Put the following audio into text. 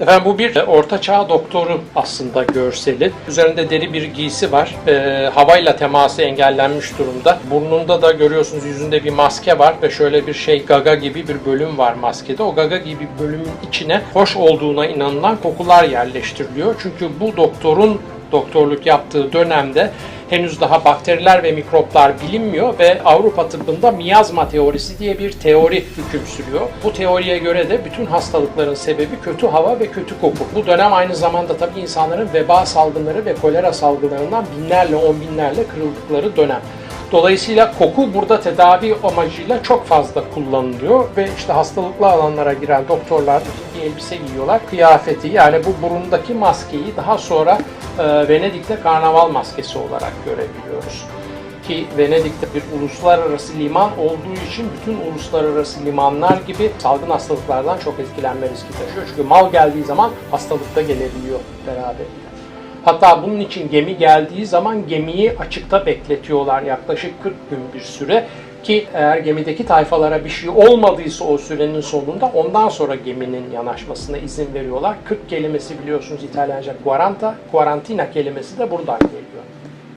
Efendim bu bir orta çağ doktoru aslında görseli. Üzerinde deri bir giysi var. Ee, havayla teması engellenmiş durumda. Burnunda da görüyorsunuz yüzünde bir maske var ve şöyle bir şey gaga gibi bir bölüm var maskede. O gaga gibi bölümün içine hoş olduğuna inanılan kokular yerleştiriliyor. Çünkü bu doktorun doktorluk yaptığı dönemde henüz daha bakteriler ve mikroplar bilinmiyor ve Avrupa tıbbında miyazma teorisi diye bir teori hüküm sürüyor. Bu teoriye göre de bütün hastalıkların sebebi kötü hava ve kötü koku. Bu dönem aynı zamanda tabii insanların veba salgınları ve kolera salgınlarından binlerle on binlerle kırıldıkları dönem. Dolayısıyla koku burada tedavi amacıyla çok fazla kullanılıyor ve işte hastalıklı alanlara giren doktorlar bir elbise giyiyorlar. Kıyafeti yani bu burundaki maskeyi daha sonra e, Venedik'te karnaval maskesi olarak görebiliyoruz. Ki Venedik'te bir uluslararası liman olduğu için bütün uluslararası limanlar gibi salgın hastalıklardan çok etkilenme riski taşıyor. Çünkü mal geldiği zaman hastalık da gelebiliyor beraberinde. Hatta bunun için gemi geldiği zaman gemiyi açıkta bekletiyorlar yaklaşık 40 gün bir süre ki eğer gemideki tayfalara bir şey olmadıysa o sürenin sonunda ondan sonra geminin yanaşmasına izin veriyorlar. 40 kelimesi biliyorsunuz İtalyanca quaranta, quarantina kelimesi de buradan geliyor.